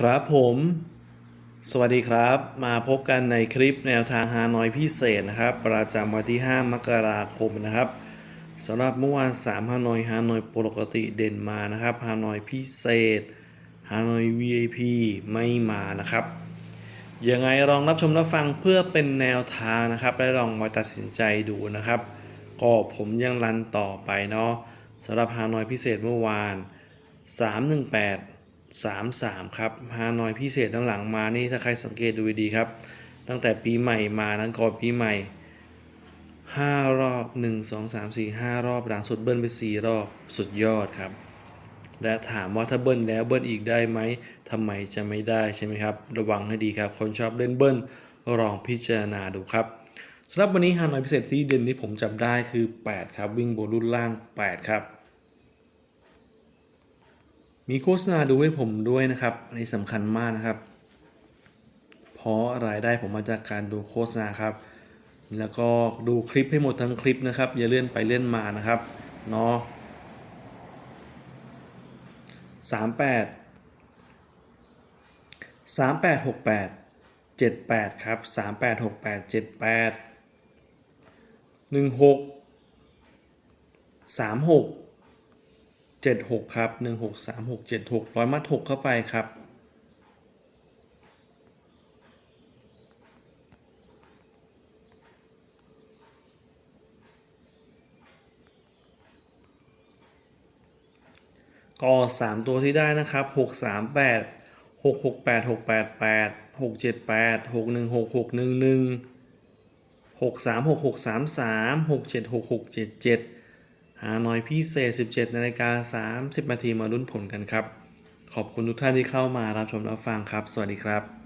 ครับผม สวัสดีครับ มาพบกันในคลิปแนวทางฮานอยพิเศษนะครับ ประจำวันที่ 5 มกราคมนะครับสำหรับเมื่อวาน 3 ฮานอยฮานอยปกติเด่นมานะครับฮานอยพิเศษฮานอย VIP ไม่มานะครับยังไงลองรับชมรับฟังเพื่อเป็นแนวทางนะครับ และลองมาตัดสินใจดูนะครับ ก็ผมยังรันต่อไปเนาะสำหรับฮานอยพิเศษเมื่อวาน 318 33 ครับฮานอยพิเศษทั้งหลังมานี่ถ้าใครสังเกตดูดีๆครับ ตั้งแต่ปีใหม่มานั้นก่อนปีใหม่ 5 รอบ 1 2 3 4 5 รอบหลังสุดเบิ้ลไป 4 รอบสุดยอดครับ และถามว่าถ้าเบิ้ลแล้วเบิ้ลอีกได้ไหมทำไมจะไม่ได้ใช่ไหมครับ ระวังให้ดีครับ คนชอบเล่นเบิ้ลลองพิจารณาดูครับสำหรับวันนี้ฮานอยพิเศษที่เด่นที่ผมจับได้คือ 8 ครับ วิ่งบนรุ่นล่าง 8 ครับ มีโฆษณาดูให้ผมด้วยนะครับอันนี้สำคัญมากนะครับ เพราะรายได้ผมมาจากการดูโฆษณาครับ แล้วก็ดูคลิปให้หมดทั้งคลิปนะครับ อย่าเลื่อนไปเลื่อนมานะครับเนาะสามแปดสามแปดหกแปดเจ็ดแปดครับสามแปดหกแปดเจ็ดแปดหนึ่งหกสามหก เจ็ดหกครับหนึ่งหกสามหกเจ็ดหกร้อยมัดหกเข้าไปครับ ก็สามตัวที่ได้นะครับหกสามแปดหก หกแปดหกแปดแปดหกเจ็ดแปดหกหนึ่งหกาสามสามหกเจ็ดหกหกเจ็ดเจ็ดหาน้อยพิเศษ 17นาฬิกา30นาทีมาลุ้นผลกันครับ ขอบคุณทุกท่านที่เข้ามารับชมรับฟังครับ สวัสดีครับ